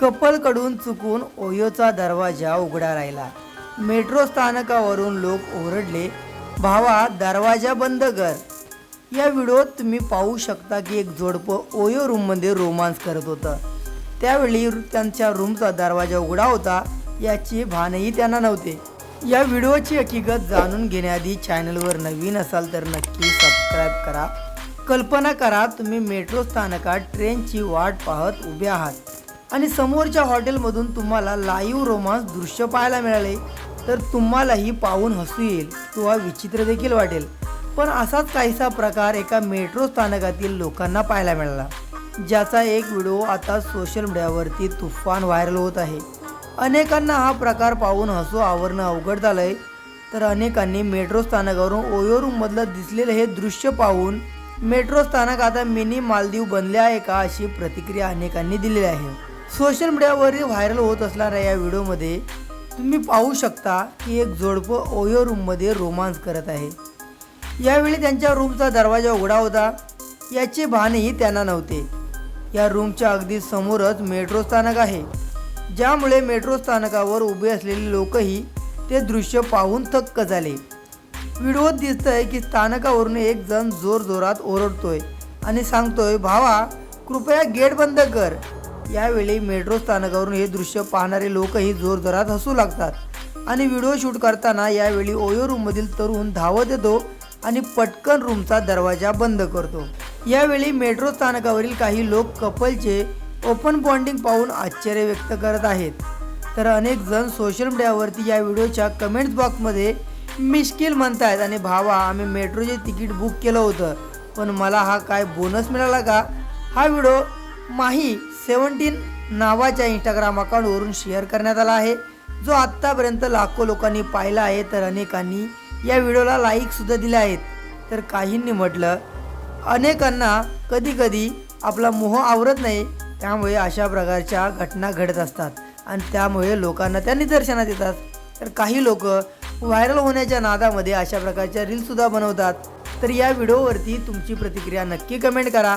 कपलकडून चुकून ओयोचा दरवाजा उघडा राहिला. मेट्रो स्थानकावरून लोक ओरडले भावा दरवाजा बंद कर. या व्हिडिओत तुम्ही पाहू शकता की एक जोडपं ओयो रूममध्ये रोमांस करत होतं. त्यावेळी त्यांच्या रूमचा दरवाजा उघडा होता याची भानही त्यांना नव्हते. या व्हिडिओची हकीकत जाणून घेण्याआधी चॅनलवर नवीन असाल तर नक्की सबस्क्राईब करा. कल्पना करा तुम्ही मेट्रो स्थानकात ट्रेनची वाट पाहत उभे आहात. आणि समोरच्या हॉटेलमधून तुम्हाला लाईव्ह रोमांस दृश्य पाहायला मिळाले तर तुम्हालाही पाहून हसू येईल किंवा विचित्र देखील वाटेल. पण असाच काहीसा प्रकार एका मेट्रो स्थानकातील लोकांना पाहायला मिळाला ज्याचा एक व्हिडिओ आता सोशल मीडियावरती तुफान व्हायरल होत आहे. अनेकांना हा प्रकार पाहून हसू आवरणं अवघड झालं आहे तर अनेकांनी मेट्रो स्थानकावरून ओयो रूममधलं दिसलेलं हे दृश्य पाहून मेट्रो स्थानक आता मिनी मालदीव बनले आहे का अशी प्रतिक्रिया अनेकांनी दिलेली आहे. सोशल मीडियावरील व्हायरल होत असणाऱ्या या व्हिडिओमध्ये तुम्ही पाहू शकता की एक जोडपं ओयो रूममध्ये रोमांस करत आहे. यावेळी त्यांच्या रूमचा दरवाजा उघडा होता. याचे भानही त्यांना नव्हते. या रूमच्या अगदी समोरच मेट्रो स्थानक आहे. ज्यामुळे मेट्रो स्थानकावर उभे असलेले लोकही ते दृश्य पाहून थक्क झाले. व्हिडिओत दिसतंय की स्थानकावरून एक जण जोर जोरात ओरडतोय आणि सांगतोय भावा कृपया गेट बंद कर. यावेळी मेट्रो स्थानकावरून हे दृश्य पाहणारे लोकही जोरजोरात हसू लागतात. आणि व्हिडिओ शूट करताना यावेळी ओयो रूममधील तरुण धावत येतो आणि पटकन रूमचा दरवाजा बंद करतो. यावेळी मेट्रो स्थानकावरील काही लोक कपलचे ओपन बॉन्डिंग पाहून आश्चर्य व्यक्त करत आहेत. तर अनेक जण सोशल मीडियावरती या व्हिडिओच्या कमेंट्स बॉक्समध्ये मिश्किल म्हणतायत आणि भावा आम्ही मेट्रोचे तिकीट बुक केलं होतं पण मला हा काय बोनस मिळाला का? हा व्हिडिओ माही सेवन्टीन नावाच्या इंस्टाग्राम अकाउंटवरून शेअर करण्यात आला आहे. जो आत्तापर्यंत लाखो लोकांनी पाहिला आहे तर अनेकांनी या व्हिडिओला लाईकसुद्धा दिले आहेत. तर काहींनी म्हटलं अनेकांना कधीकधी आपला मोह आवरत नाही त्यामुळे अशा प्रकारच्या घटना घडत असतात आणि त्यामुळे लोकांना त्या निदर्शनात येतात. तर काही लोक व्हायरल होण्याच्या नादामध्ये अशा प्रकारच्या रील्ससुद्धा बनवतात. तर या व्हिडिओवरती तुमची प्रतिक्रिया नक्की कमेंट करा.